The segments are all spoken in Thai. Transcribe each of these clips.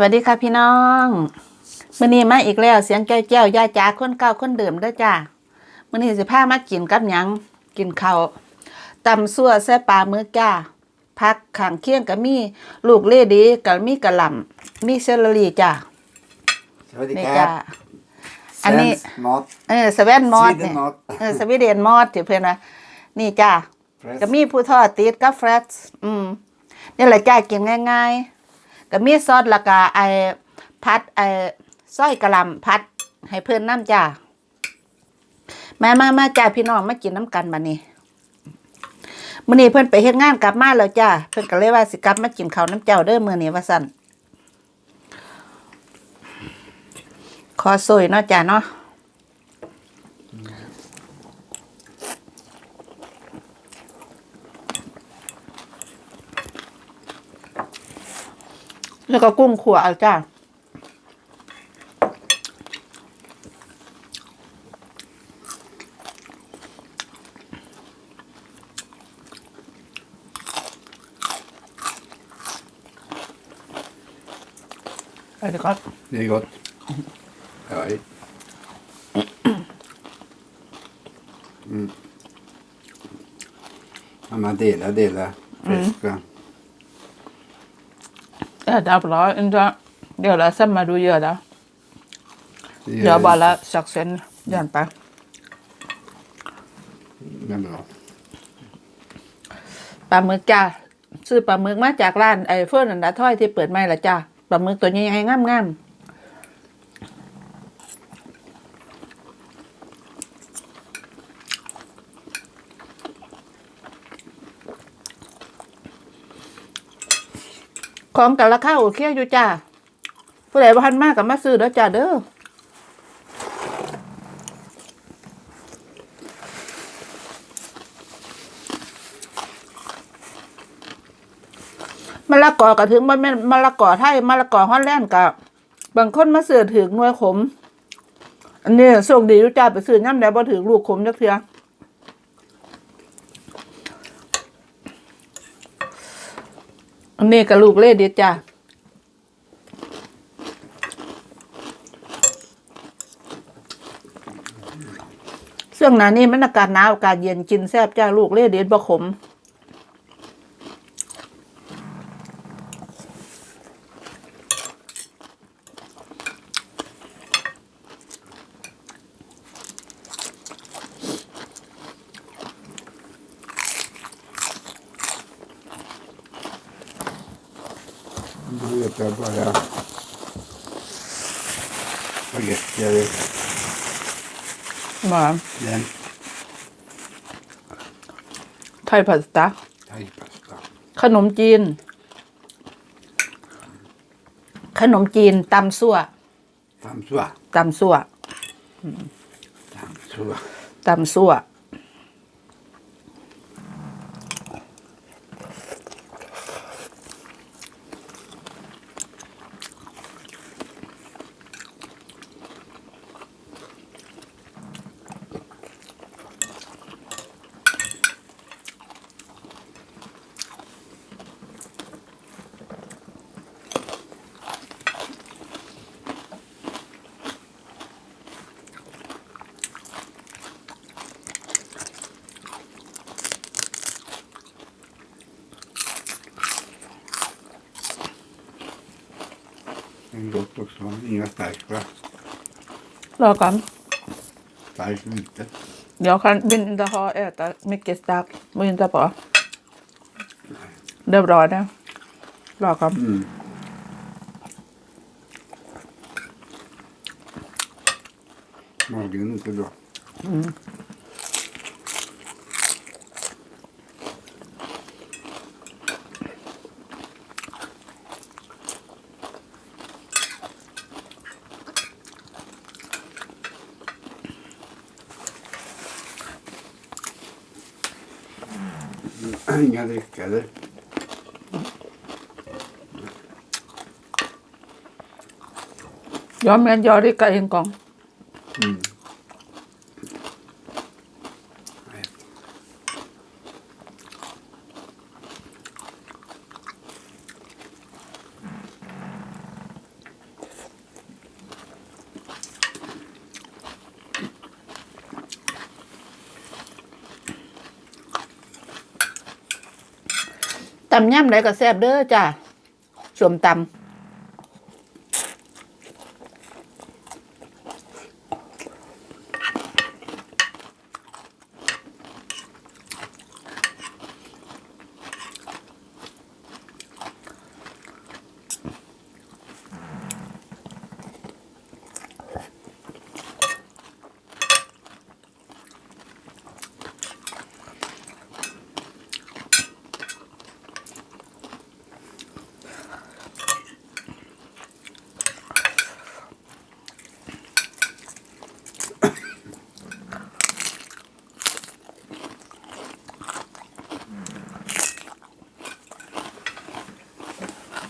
วัสดีค่ะพี่น้องมื้อนี้มาอีกแล้วเสียงแก้วแก้วย่าจ๋าคนเก่าคนเดิมเด้อจ้ามื้อนี้สิพามากินกับหยังกินข้าวตำซั่วแซ่ปลาหมึกจ้าผักข้างเคียงก็มีลูกเลดีก็มีกะหล่ำมีเซลลรีจ้าสวัสดีนี่คจ้ารับอันนี้ Svensk mat เออสเวนมอส Sweden เนี่ย mat เออสวีเดนมอสที่เพิ่นว่านี่จ้า Fresh ก็มีผู้ทอดติดกับแฟรชอืมนี่แหละจ้ากินง่าย ๆ ก็มีซอสล้วก็ไอพัดไอ้ซอยกระลำพัด ให้เพิ่อนน้ำจ้ามามามาจ้าพี่น้องมากินน้ำกันบัดนี้มื้อนี้เพิ่อนไปเฮ็ดงานกลับมาแล้วจ้าเพิ่อนก็เลยว่าสิกลับมากินข้าวน้ำเจ้าเด้อมื้อนี้ว่าซั่นขอสวยเนาะจ้าเนาะ แล้วก็กุ้งขั่วเอาจ้า Är det gott? Det är gott. Ja, i- mm. Ja, man delar, delar. Friska. Ja, det är bra. Inte göra samma du gör det. Det gör Jag det. bara saxen hjälper. Det är bra. ปลาหมึกจ้าซื้อปลาหมึกมาจากร้านไอ้เฟิร์นอันดาถ้อยที่เปิดใหม่ละจ้าปลาหมึกตัวใหญ่ๆงามๆ ของกันราคาโอเคอยู่จ้าผู้ใดบ่ทันมากกับมาซื้อเด้อจ้าเด้อมะละกอก็ถึงมันแม่นมะละกอไทยมะละกอฮอลแลนด์กับบางคนมาซื้อถึงหน่วยขม อันนี้โชคดีอยู่จ้าไปซื้อย่ำใดงบ่ถึงลูกขมจักเทือ อันนี้กับลูกเล่ดีจ้าเสื่องหนานี่มันอากาศหนาวอากาศเย็นกินแซ่บจ้าลูกเล่เด็ดบ่ขม Nu vet jag bara spagetti eller มา den ไทยพาสต้า thaipasta. ขนมจีน ขนมจีนตำซั่ว Tamsua. ตำซั่ว Tamsua. ตำซั่ว Det är gott också. Inga stark va? รอก่อน Stark lite. เดี๋ยวคันบินจะฮอเอตมิกเกสตักบินจะปอเรียบร้อยนะรอก่อน Mm. Magen är inte bra. Inga dricka eller? ย้อมแมนยอริ กาเองกอง Mm. ตำย่ำไรก็แซ่บเด้อจ้าสวมตำ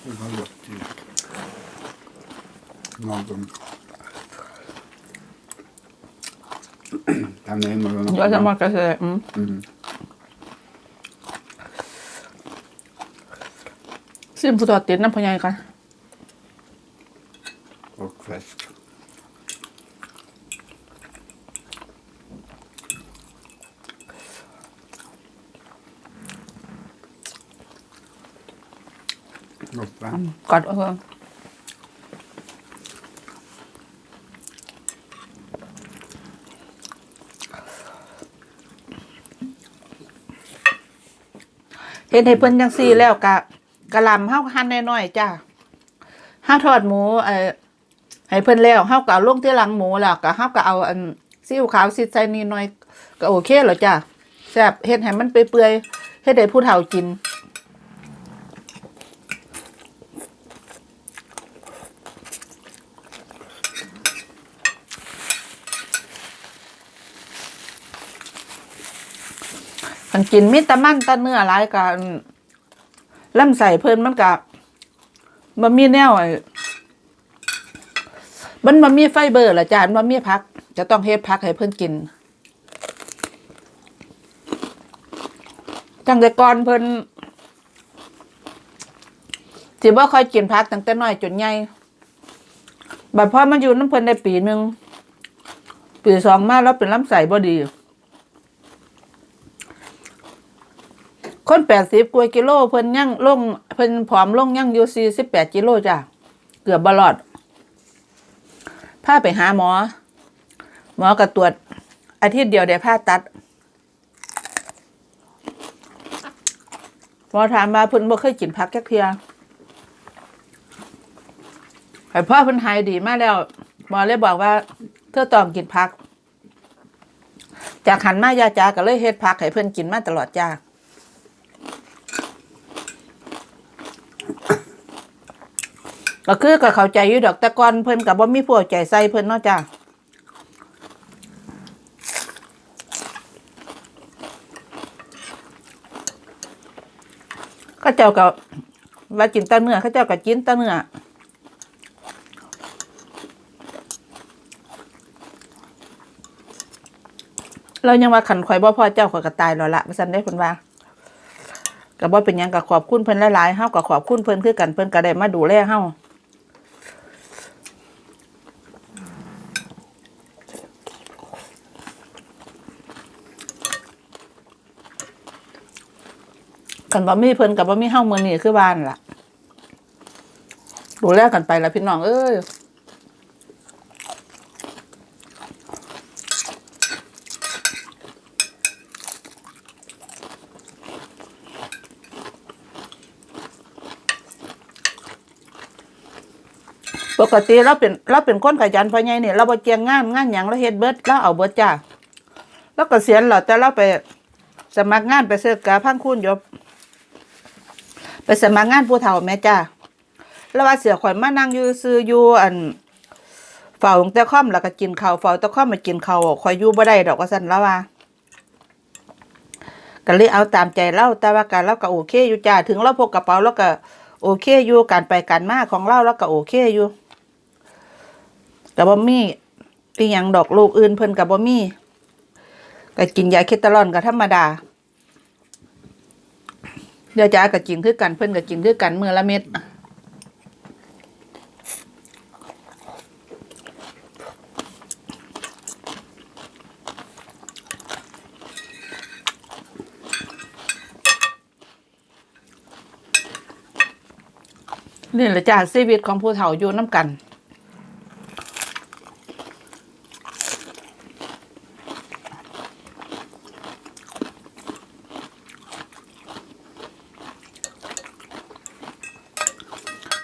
Det var gott ju. Lagom. Den är nog ำก็จะมากระเซอืม Mm. ซิมผู้ตอดติดน้ำพะยายกัน Och fläsk. Gott va? กอดเออเห็นให้เพิ่นจังซี่แล้วกะกะหล่ำเฮาหั่นน้อยๆจ้าห้าทอดหมูเอ่อให้เพิ่นแล้วเฮาก็เอาลงที่หลังหมูแล้วก็เฮาก็เอาอันซีอิ๊วขาวซีดใส่นิดหน่อยก็โอเคแล้วจ้าแซ่บเฮ็ดให้มันเปื่อยๆเฮ็ดให้ผู้เฒ่ากิน มันกินมิตรมันแตะเนื้อหลายกันลำใส่เพิ่นมันก็มันมีแนวไอ้มันมันมีไฟเบอร์ละจ้ามันมีพัก จะต้องเฮ็ดพักให้เพิ่นกินจังแต่ก่อนเพิ่นสิบ่ค่อยกินพักตั้งแต่น้อยจนใหญ่บัดพอมันอยู่น้ำเพิ่นได้ปีหนึงปีสองมาแล้วเป็นลำไส้บ่ดี คนแปดสิบกว่ากิโลเพิ่นยั่งลงเพิ่นผอมลงยั่งอยู่สี่สิบแปดกิโลจ้ะเกือบบลอดพาไปหาหมอ หมอก็ตรวจ อาทิตย์เดียวได้ผ่าตัดหมอถามมาเพิ่นบ่เคยกินผักแค่เพียไอ้พ่อเพิ่นหายดีมากแล้ว หมอเลยบอกว่า เธอต้องกินผัก จากหันมายาจาก็เลยเฮ็ดผักให้เพิ่นกินมาตลอดจ้า ก็คือก็เข้าใจอยู่ดอกแต่ก่อนเพิ่นกับบ่มีพวใจใส่เพิ่นเนาะจ้าข้าเจ้าก็ว่ากินตะเนื้อข้าเจ้าก็กินตะเนื้อเรายังว่าขันข่อยบ่พอเจ้าข่อยก็ตายแล้วละว่าซั่นได้เพิ่นว่าก็บ่เป็นหยังก็ขอบคุณเพิ่นหลายๆเฮาก็ขอบคุณเพิ่นคือกันเพิ่นก็ได้มาดูแลเฮา กันบ่มีเพิ่นก็บ่มีเฮามื้อนี้คือบ้านล่ะดูแลกันไปละพี่น้องเอ้ยปกติเราเป็นเราเป็นคนขยันพราะไงเนี่ยเราบ่เจียงงานงานหยังเราเฮ็ดเบิดเราเอาเบิดจ้าแล้วก็เสียณแล้วแต่เราไปสมัครงานไปเสิร์ฟกาพังคุณยบ ไปสมัครงานผู้เฒ่าแม่จ้าแล้วว่าเสียข่อยมานั่งอยู่ซื้ออยู่อันเฝ้าแต่ค่อมแล้วก็กินข้าวเฝ้าแต่ค่อมมากินข้าวข่อยอยู่บ่ได้ดอกว่าซั่นแล้วว่าก็เลยเอาตามใจเราแต่ว่าการเราก็โอเคอยู่จ้าถึงเราพกกระเป๋าแล้วก็โอเคอยู่การไปการมาของเราแล้วก็โอเคอยู่ก็บ่มีอีหยังดอกลูกอื่นเพิ่นก็บ่มีก็กินยาเคตาลอนก็ธรรมดา เดี๋ยวจ้ากับกิงคือกันเพื่อนกับกิงคือกันเมื่อละเม็ดนี่แหละจ้าชีวิตของผู้เฒ่าอยู่น้ำกัน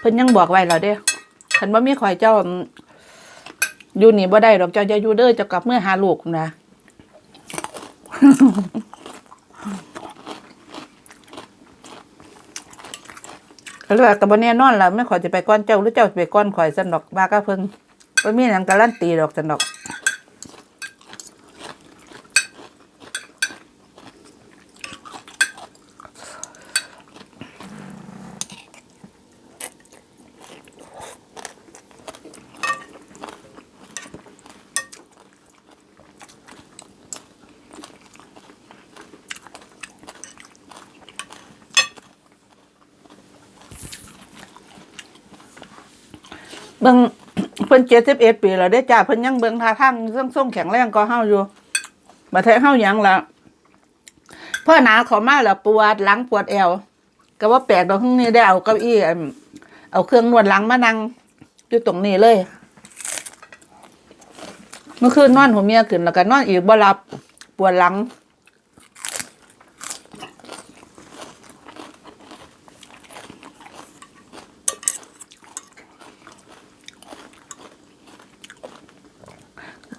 พิ่นยังบอกไว้แล้วเด้คันว่ามีข่อยเจ้าอยู่นี่บ่ได้ดอกเจ้าจะอยู่เด้อเจ้ากลับเมื่อหาลูกนะก็เลยว่ากับบ่แน่นอนล่ะไม่ขอจะไปก้อนเจ้าหรือเจ้าจะไปก้อนข่อยสันดอกบ้าก็เพิ่นบ่มีหนังการันตีดอกสันดอก เบิ่งเพิ่น71ปีแล้วเด้จ้าเพิ่นยังเบิ่งท่าทางเรื่องทรงแข็งแรงก็เฮาอยู่บ่แท้เฮาหยังละเพ่อหนาเขามาแล้วปวดหลังปวดแอว ก็ว่าแปลกดอกข้างนี้ได้เอาเก้าอี้เอาเครื่องนวดหลังมานั่งอยู่ตรงนี้เลย เมื่อคืนนอนหัวเมียขึ้นแล้วก็นอนอีกบ่หลับปวดหลัง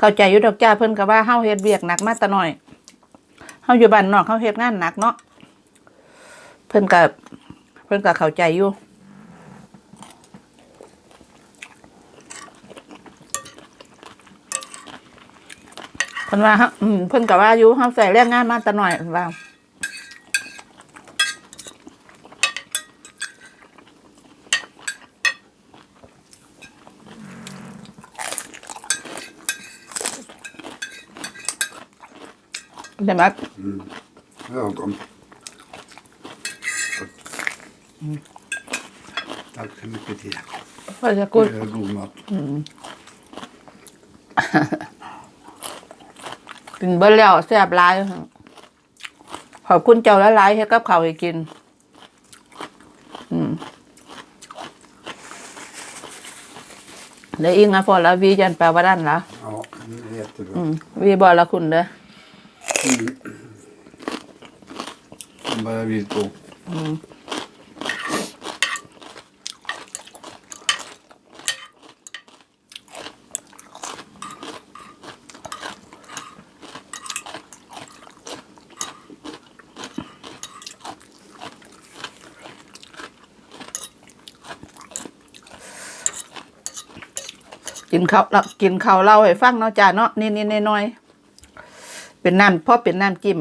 เข้าใจยุดอกจ้าเพิ่นก็ว่าเฮาเฮ็ดเวียกหนักมาแต่น้อยเฮาอยู่บ้านนอกเฮาเฮ็ดงานหนักเนาะเพิ่นก็เพิ่นก็เข้าใจอยู่เพิ่นว่าเพิ่นก็ว่าอยู่เฮาใส่แรงงานมาแต่น้อยว่า ได้ไหม Lagom. Tack så mycket till. ว่าจะกู Det är god mat. กินเบิ้แล้วแซ่บหลายขอบคุณเจ้าละลายๆให้กับเขาวให้กิน อืมแล้วอิงอะพอแล้ววีจันแปลว่าด้านละ Ja, det är jättebra. อืมวีบอกละคุณเด้อ Sen bara vi två. กินข้าวแล้วกินข้าวเล่าให้ฟังเนาะจ้าเนาะนี่นี่น้อยๆ เป็นน้ำเพราะเป็นน้ำจิ้ม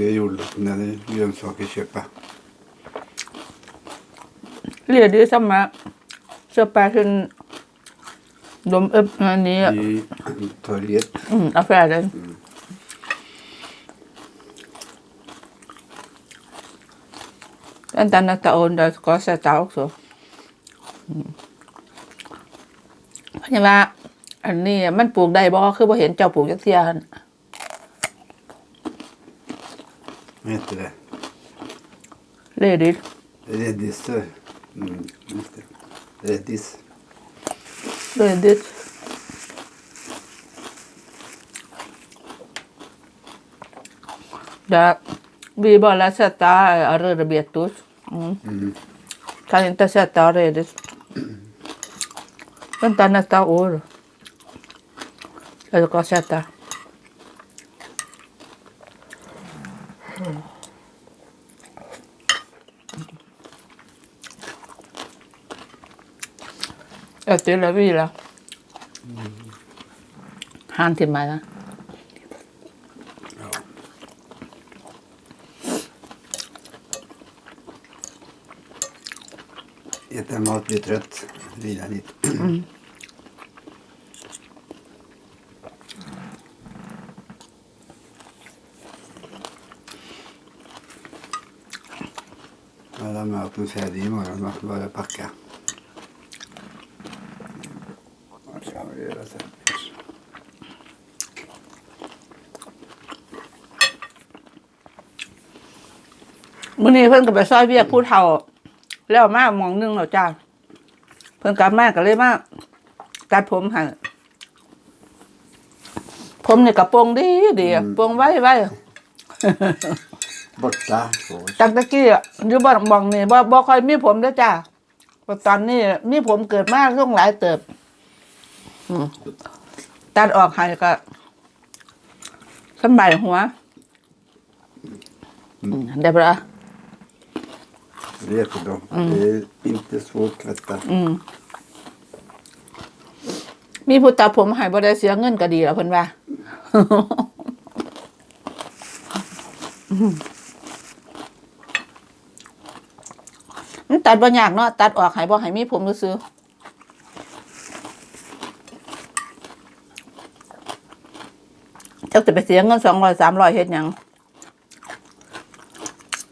det är grönsaker köpa. เรียดีสมัครสปาคือดมเอบอันนี้อะ I torget. อืมกาแฟเลย Vänta nästa år, då ska jag sätta också. เพราะฉะนั้นว่า อันนี้มันปลูกได้บ่คือบ่เห็นเจ้าปลูกจักเทียหั่น Vad heter det? Ledil. Redis. Mm, Redis. Redis. Mm, det, vi bara sätta rödbetor. Mm. Mm. Kan inte sätta redis. Vänta nästa år. Jag ska sätta. 小迪了味了，han til meg, da. Etter jeg var litt trøtt, hviler jeg litt. Ja, da er maten ferdig i morgen. Bare pakke. มื้อนี้เพิ่นก็ไปซอยเวียกผู้เฒ่า แล้วมาหมองหนึงแล้วจ้าเพิ่นกลับมาก็เลยมาตัดผมให้ผมนี่ก็โปร่งดีดีโปร่งไว้ไว้ Borta. Så. ตั้งแตะกี้อะอยู่บ้านหมองนี่บ่บ่ค่อยมีผมเด้อจ้าแต่ตอนนี้มีผมเกิดมาช่วงหลายเติบ อืมตัดออกให้ก็สำบายหัวอืมได้ปะ Det är jättebra. Det är inte svårt att tvätta. อืมมีผู้ตัดผมให้บ่ได้เสียเงินก็ดีแล้วเพิ่นว่า มันตัดบ่ยากเนาะตัดออกให้บ่ให้มีผมซื่อๆจักจะไปเสียเงิน200 300เฮ็ดหยัง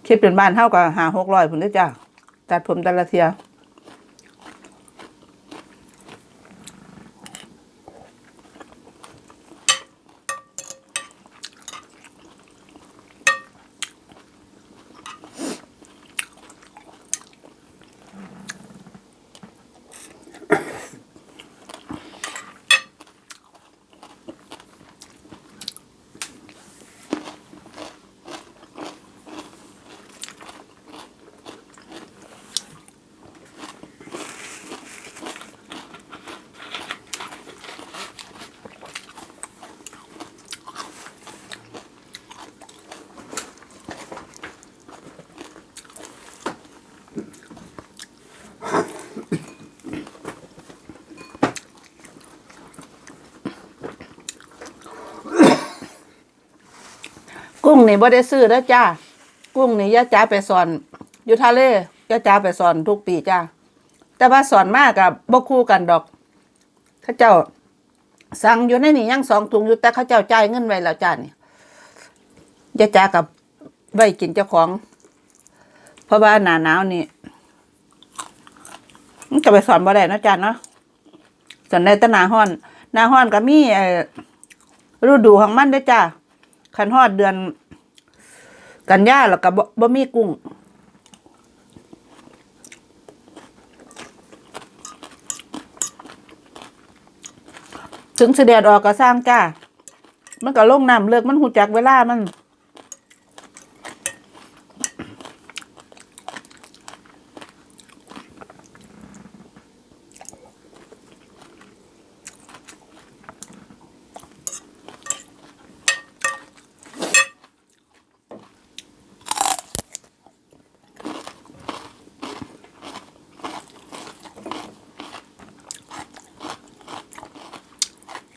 คิดเป็นบ้านเท่าก็5 600พุ่นเด้อจ้าตัดผมแต่ละเทีย กุ้งนี่บ่ได้ซื้อแล้วจ้า กุ้งนี่ย่าจ๋าไปสอนอยู่ทะเลย่าจ๋าไปสอนทุกปีจ้า แต่ว่าสอนมากกับบ่คู่กันดอกเขาเจ้า สั่งอยู่ในนี่ยังสองถุงอยู่แต่เขาเจ้าจ่ายเงินไว้แล้วจ้านี่ย่าจ๋ากับไว้กินเจ้าของ เพราะว่าหนาหนาวนี่มันก็ไปสอนบ่ได้นะจ้าเนาะสอนได้แต่หนาร้อนหนาร้อนก็มีเอ่อฤดูของมันด้จ้า คันฮอดเดือน กันยาแล้วก็บ่บ่มีกุ้ง ถึงเสด็จออกก็สร้างจ้า มันก็ลงน้ำเลิกมันหูจักเวลามัน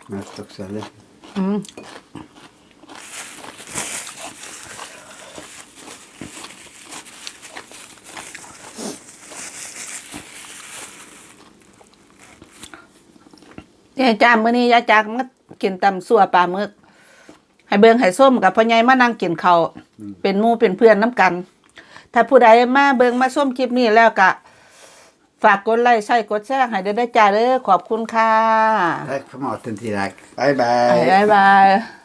Mest också, eller? อืมยายจามมื้อนี้ยายจากมากินตำสั่วปลาหมึกให้เบิ่งให้ส้มกับพ่อใหญ่มานั่งกินข้าวเป็นหมู่เป็นเพื่อนน้ำกัน ถ้าผู้ใดมาเบิ่งมาส้มคลิปนี้แล้วก็ ฝากกดไลค์ใช่กดแชร์ให้ได้ได้อจ้าเด้อขอบคุณค่ะ Tack för maten, Tirak. Bye, บ๊าย bye. บาย